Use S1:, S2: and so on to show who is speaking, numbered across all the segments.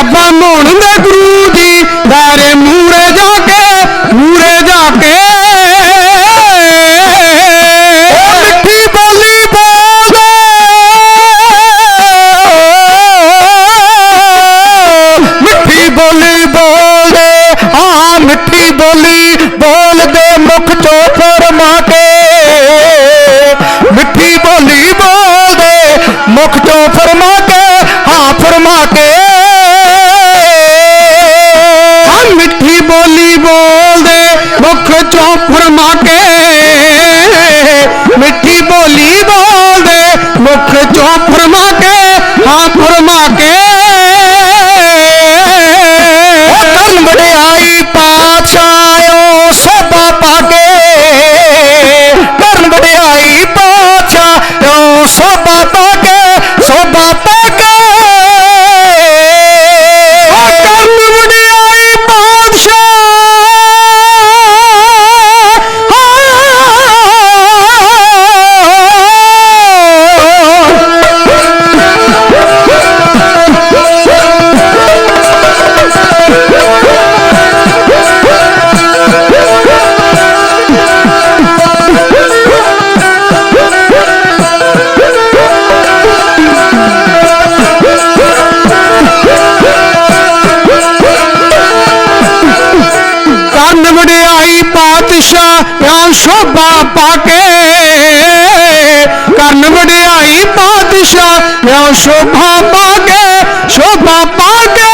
S1: Abba Moon, শোভা পাগে শোভা পাগে।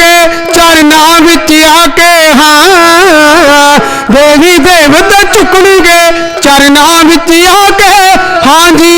S1: के चरना आके हाँ देवी देवता चुकन गे चरना आके हाँ जी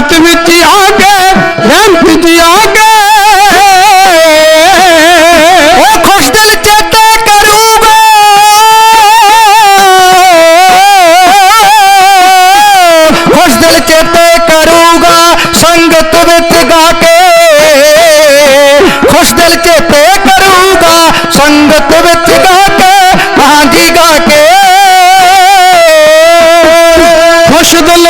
S1: रात में आगे रैंप आगे
S2: ओ खुश दिल चेता करूँगा खुश दिल चेते करूँगा संगत बिच गा के। खुश दिल चेते करूँगा संगत बिच गा के हाँ जी गा के।
S1: खुश दिल